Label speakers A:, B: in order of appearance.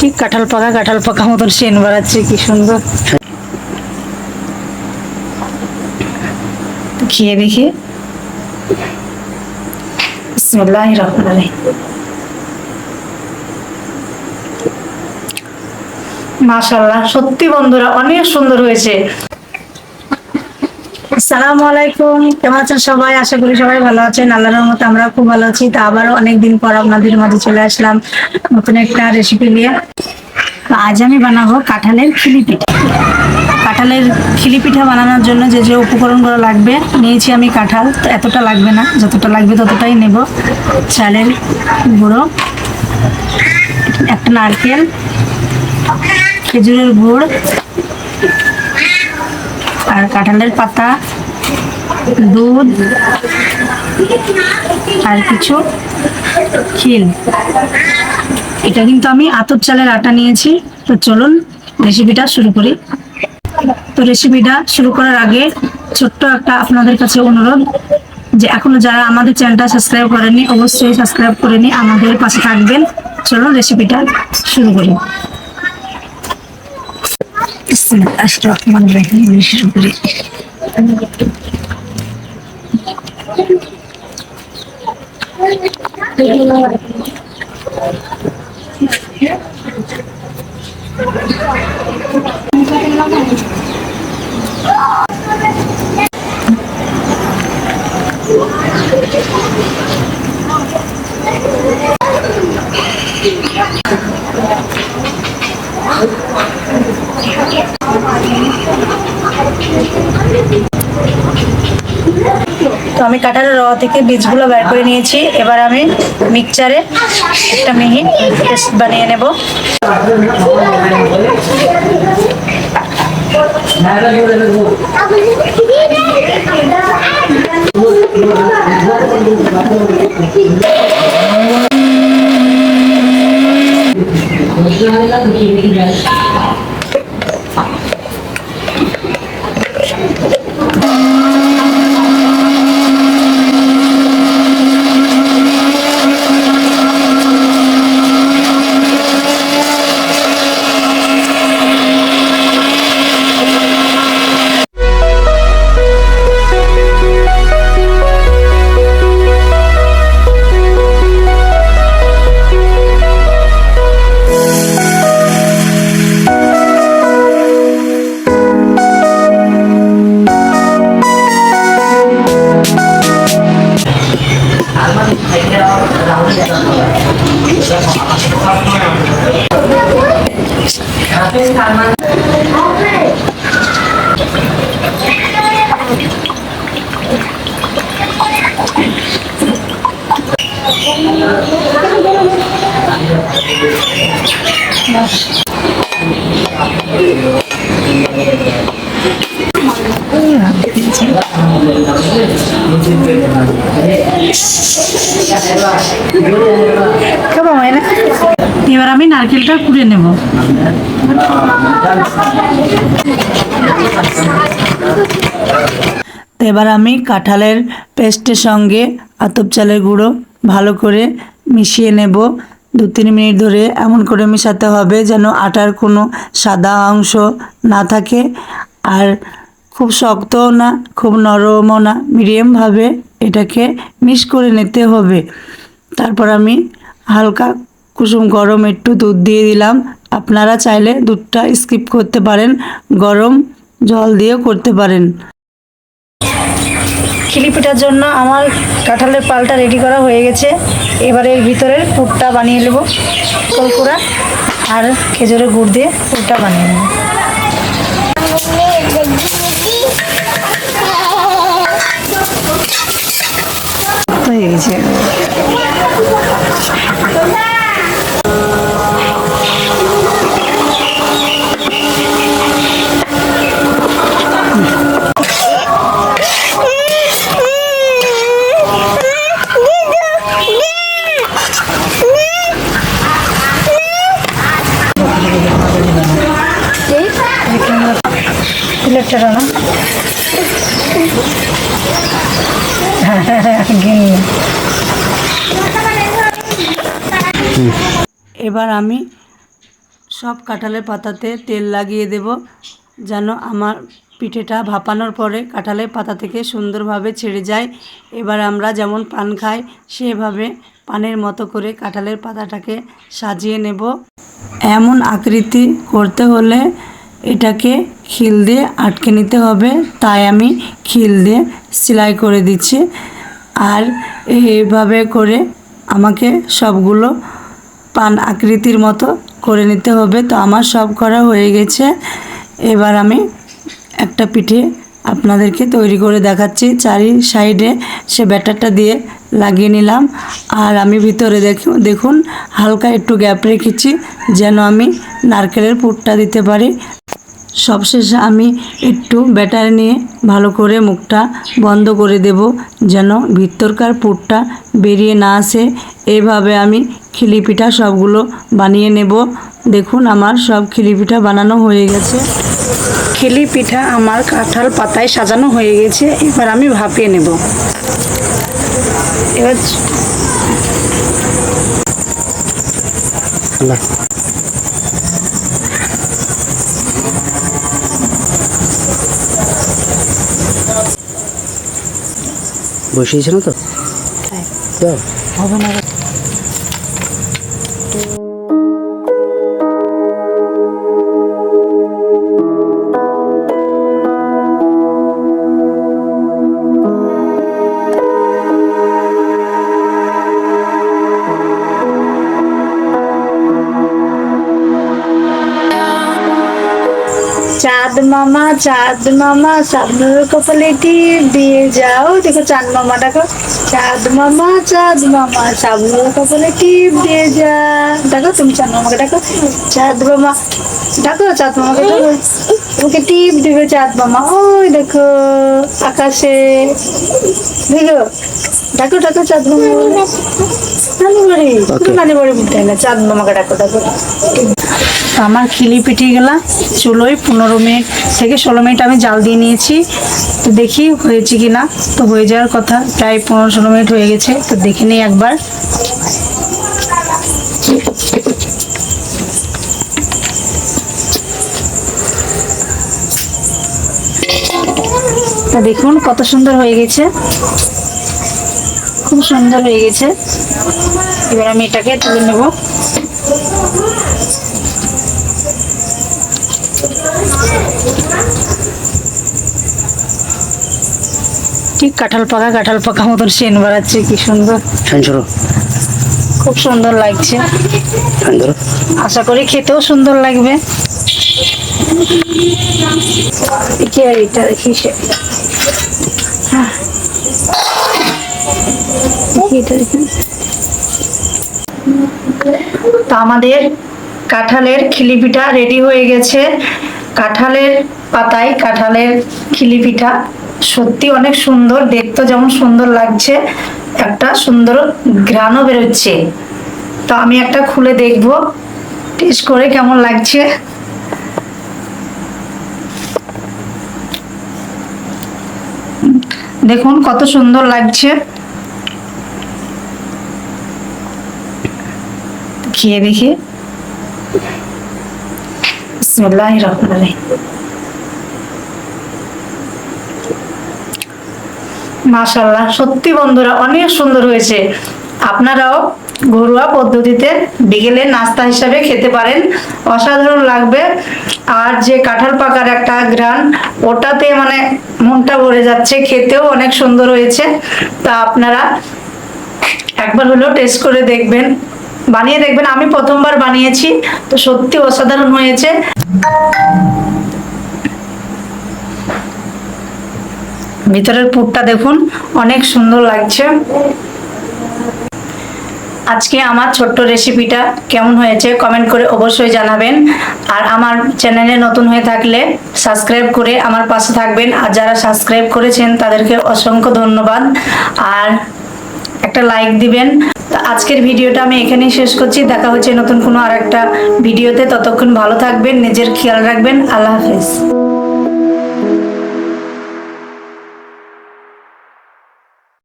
A: ঠিক কাঁঠাল পাকা কাঁঠাল পাকা মতন সেন বাড়াচ্ছে কি সুন্দর। খেয়ে দেখি। বিসমিল্লাহ মাশাল্লাহ সত্যি বন্ধুরা, অনেক সুন্দর হয়েছে। আসসালামু আলাইকুম। কেমন আছেন সবাই? আশা করি সবাই ভালো আছেন। আল্লাহর রহমতে আমরা খুব ভালো আছি। তা আবারও অনেকদিন পর আপনাদের মাঝে চলে আসলাম নতুন একটা রেসিপি নিয়ে। আজ আমি বানাবো কাঁঠালের খিলি পিঠা। কাঁঠালের খিলি পিঠা বানানোর জন্য যে যে উপকরণগুলো লাগবে, নিয়েছি আমি কাঁঠাল। এতটা লাগবে না, যতটা লাগবে ততটাই নেব। চালের গুঁড়ো, একটা নারকেল, খেজুরের গুড় আর কাঁঠালের পাতা, দুধ, আর কিছু খিল। এটা কিন্তু আমি আতর চালের আটা নিয়েছি। তো চলুন রেসিপিটা শুরু করি। তো রেসিপিটা শুরু করার আগে ছোট্ট একটা আপনাদের কাছে অনুরোধ যে এখনও যারা আমাদের চ্যানেলটা সাবস্ক্রাইব করেনি অবশ্যই সাবস্ক্রাইব করে নি আমাদের পাশে থাকবেন। চলুন রেসিপিটা শুরু করি। বিসমিল্লাহির রহমানির রহিম দিয়ে শুরু করি তো আমি কাঁঠালের র থেকে বীজগুলো বের করে নিয়েছি। এবার আমি মিক্সচারে একটা মিহি পেস্ট বানিয়ে নেব। কেমন হয় না এবার আমি নারকেলটা কুড়ে নেব। তো এবার আমি কাঁঠালের পেস্টের সঙ্গে আতপ চালের গুঁড়ো ভালো করে মিশিয়ে নেব। দু তিন মিনিট ধরে এমন করে মেশাতে হবে যেন আটার কোনো সাদা অংশ না থাকে। আর খুব শক্তও না, খুব নরমও না মিডিয়ামভাবে এটাকে মিক্স করে নিতে হবে। তারপর আমি হালকা কুসুম গরম একটু দুধ দিয়ে দিলাম। আপনারা চাইলে দুধটা স্কিপ করতে পারেন গরম জল দিয়েও করতে পারেন। খিলি পিঠার জন্য আমার কাঁঠালের পালটা রেডি করা হয়ে গেছে। এবারে এর ভিতরের পুরটা বানিয়ে নেব কলকুড়া আর খেজুরের গুড় দিয়ে পুরটা বানিয়ে নেব। হয়ে গেছে। এবার আমি সব কাঁঠালের পাতাতে তেল লাগিয়ে দেব, যেন আমার পিঠেটা ভাপানোর পরে কাঁঠালের পাতা থেকে সুন্দরভাবে ছেড়ে যায়। এবার আমরা যেমন পান খাই, সেভাবে পানের মতো করে কাঁঠালের পাতাটাকে সাজিয়ে নেব। এমন আকৃতি করতে হলে এটাকে খিল দিয়ে আটকে নিতে হবে। তাই আমি খিল দিয়ে সেলাই করে দিচ্ছি। আর এইভাবে করে আমাকে সবগুলো পান আকৃতির মতো করে নিতে হবে। তো আমার সব করা হয়ে গেছে। এবার আমি একটা পিঠে আপনাদেরকে তৈরি করে দেখাচ্ছি। চারি সাইডে সে ব্যাটারটা দিয়ে লাগিয়ে নিলাম। আর আমি ভিতরে দেখুন দেখুন, হালকা একটু গ্যাপ রেখেছি যেন আমি নারকেলের পুরটা দিতে পারি। সবশেষে আমি একটু ব্যাটার নিয়ে ভালো করে মুখটা বন্ধ করে দেব যেন ভিতরকার পুরটা বেরিয়ে না আসে। এভাবে আমি খিলি পিঠা সবগুলো বানিয়ে নেব। দেখুন, আমার সব খিলি পিঠা বানানো হয়ে গেছে। খিলি পিঠা আমার কাঁঠাল পাতায় সাজানো হয়ে গেছে। এবার আমি ভাপিয়ে নেব। এবার
B: বসিয়েছে না তো
A: হবে না।
C: চাঁদ মামা চাঁদ মামা সামনের কপালে টিপ দিয়ে যাও। দেখো চাঁদ মামা, দেখো। চাঁদ মামা চাঁদ মামা সামনের কপালে টিপ দিয়ে যা। দেখো তুমি চাঁদ মামাকে দেখো। চাঁদ মামা, দেখো চাঁদ মামাকে দেখো। তোমাকে টিপ দিবে চাঁদ মামা। ওই দেখো আকাশে। দেখো দেখো দেখো চাঁদ মামা। নানি বাড়ি. নানি হয় না চাঁদ মামাকে দেখো দেখো
A: আমার খিলি পিঠেগুলা চুলোয় পনেরো মিনিট থেকে ষোলো মিনিট আমি জাল দিয়ে নিয়েছি। তো দেখি হয়েছে কি না তো হয়ে যাওয়ার কথা প্রায় পনেরো ষোলো মিনিট হয়ে গেছে। তো দেখে নিই একবার। তা দেখুন কত সুন্দর হয়ে গেছে। খুব সুন্দর হয়ে গেছে। এবার আমি এটাকে তুলে নেব। ঠিক কাঁঠাল পাকা কাঁঠাল পাকা মতন সেন বাড়াচ্ছে কি সুন্দর। খুব সুন্দর লাগছে। আশা করি খেতেও সুন্দর লাগবে। তো আমাদের কাঁঠালের খিলি পিঠা রেডি হয়ে গেছে। কাঁঠালের পাতায় কাঁঠালের খিলি পিঠা সত্যি অনেক সুন্দর, দেখতে যেমন সুন্দর লাগছে, একটা সুন্দর ঘ্রাণও বেরোচ্ছে। তো আমি একটা খুলে দেখব টেস্ট করে কেমন লাগছে। দেখুন কত সুন্দর লাগছে। খেয়ে দেখি। বিসমিল্লাহ মাশাল্লাহ সত্যি বন্ধুরা অনেক সুন্দর হয়েছে। আপনারাও ঘরোয়া পদ্ধতিতে বিকেলে নাস্তা হিসাবে খেতে পারেন। অসাধারণ লাগবে। আর যে কাঁঠাল পাকার একটা ঘ্রাণ, ওটাতে মানে মনটা ভরে যাচ্ছে, খেতেও অনেক সুন্দর হয়েছে। তা আপনারা একবার হলেও টেস্ট করে দেখবেন। বানিয়ে দেখবেন। আমি প্রথমবার বানিয়েছি, তো সত্যি অসাধারণ হয়েছে। ভিতরের পুরটা দেখুন, অনেক সুন্দর লাগছে। আজকে আমার ছোট্ট রেসিপিটা কেমন হয়েছে কমেন্ট করে অবশ্যই জানাবেন। আর আমার চ্যানেলে নতুন হয়ে থাকলে সাবস্ক্রাইব করে আমার পাশে থাকবেন। আর যারা সাবস্ক্রাইব করেছেন, তাদেরকে অসংখ্য ধন্যবাদ। আর একটা লাইক দিবেন। আজকের ভিডিওটা আমি এখানেই শেষ করছি। দেখা হচ্ছে নতুন কোনো আর একটা ভিডিওতে ততক্ষণ ভালো থাকবেন, নিজের খেয়াল রাখবেন। আল্লাহ হাফেজ।